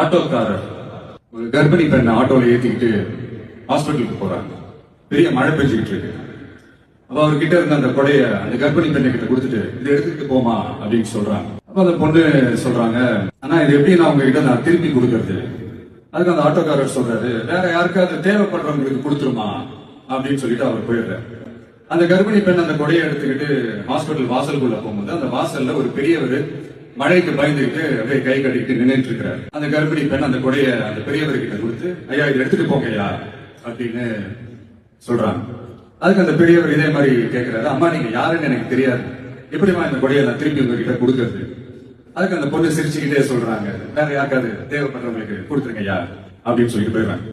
ஆட்டோக்காரர். ஒரு கர்ப்பிணி பெண்ணை ஆட்டோல ஏத்திக்கிட்டு ஹாஸ்பிட்டலுக்கு போறாங்க. பெரிய மழை பெஞ்சுக்கிட்டு இருக்கு. அப்ப அவர்கிட்ட இருந்த அந்த கொடைய அந்த கர்ப்பிணி பெண்ணை கிட்ட கொடுத்துட்டு இதை எடுத்துக்கிட்டு போமா அப்படின்னு சொல்றாங்க. அப்ப அந்த பொண்ணு சொல்றாங்க ஆனா இது எப்படி நான் உங்ககிட்ட நான் திருப்பி கொடுக்கறது? அதுக்கு அந்த ஆட்டோக்காரர் சொல்றாரு வேற யாருக்காவது தேவைப்படுறவங்களுக்கு கொடுத்துருமா? அப்படின்னு சொல்லிட்டு அவர் போயிடுறாரு. அந்த கர்ப்பிணி பெண் அந்த கொடையை எடுத்துக்கிட்டு ஹாஸ்பிட்டல் வாசலுக்குள்ள போகும்போது அந்த வாசல்ல ஒரு பெரியவர் மழைக்கு பயந்துகிட்டு அப்படியே கை கட்டிட்டு நின்றுட்டு இருக்கிறார் அந்த கர்ப்பிணி பெண் அந்த கொடைய அந்த பெரியவர்கிட்ட கொடுத்து ஐயா இதை எடுத்துட்டு போங்கய்யா அப்படின்னு சொல்றாங்க. அதுக்கு அந்த பெரியவர் இதே மாதிரி கேட்கிறாரு அம்மா நீங்க யாருன்னு எனக்கு தெரியாது. எப்படிமா இந்த கொடையை நான் திருப்பி உங்ககிட்ட கொடுக்கறது? அதுக்கு அந்த பொண்ணு சிரிச்சுக்கிட்டே சொல்றாங்க. வேற யாருக்காவது தேவைப்படுறவங்களுக்கு கொடுத்துருங்க ஐயா அப்படின்னு சொல்லிட்டு போயிடுறாங்க.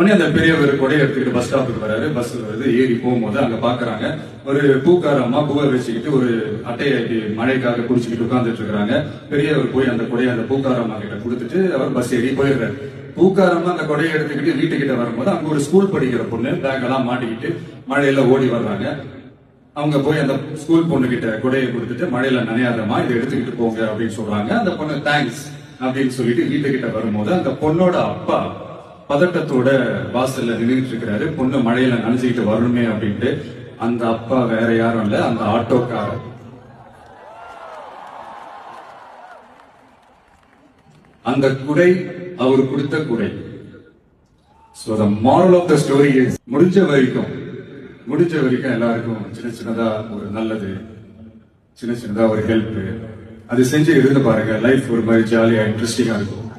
உடனே அந்த பெரியவர் கொடையை எடுத்துக்கிட்டு பஸ் ஸ்டாப்புக்கு வராரு. பஸ் வருது ஏறி போகும்போது அங்க பாக்குறாங்க. ஒரு பூக்கார அம்மா பூவை வச்சுக்கிட்டு ஒரு அட்டையை மழைக்காக குடிச்சுக்கிட்டு உட்கார்ந்துட்டு இருக்காங்க பெரியவர் போய் அந்த கொடையை அந்த பூக்கார அம்மா கிட்ட கொடுத்துட்டு அவர் பஸ் ஏறி போயிடுறாரு. பூக்காரமா அந்த கொடையை எடுத்துக்கிட்டு வீட்டுக்கிட்ட வரும்போது அங்க ஒரு ஸ்கூல் படிக்கிற பொண்ணு பேக் எல்லாம் மாட்டிக்கிட்டு மழையில ஓடி வர்றாங்க. அவங்க போய் அந்த ஸ்கூல் பொண்ணு கிட்ட கொடையை கொடுத்துட்டு மழையில நனையாதமா இதை எடுத்துக்கிட்டு போங்க அப்படின்னு சொல்றாங்க. அந்த பொண்ணு தேங்க்ஸ் அப்படின்னு சொல்லிட்டு வீட்டுக்கிட்ட வரும்போது அந்த பொண்ணோட அப்பா பதட்டத்தோட வாசல்ல நின்றுட்டு இருக்கிறாரு. பொண்ணு மழையில நனைஞ்சுக்கிட்டு வரணுமே அப்படின்ட்டு அந்த அப்பா வேற யாரும் இல்ல அந்த ஆட்டோக்கார அந்த குடை அவர் கொடுத்த குடை. So the moral of the story is முடிஞ்ச வரைக்கும் முடிஞ்ச வரைக்கும் எல்லாருக்கும் சின்ன சின்னதா ஒரு நல்லது சின்ன சின்னதா ஒரு ஹெல்ப் அது செஞ்சு இருந்து பாருங்க லைஃப் ஒரு மாதிரி ஜாலியா இன்ட்ரெஸ்டிங்கா இருக்கும்.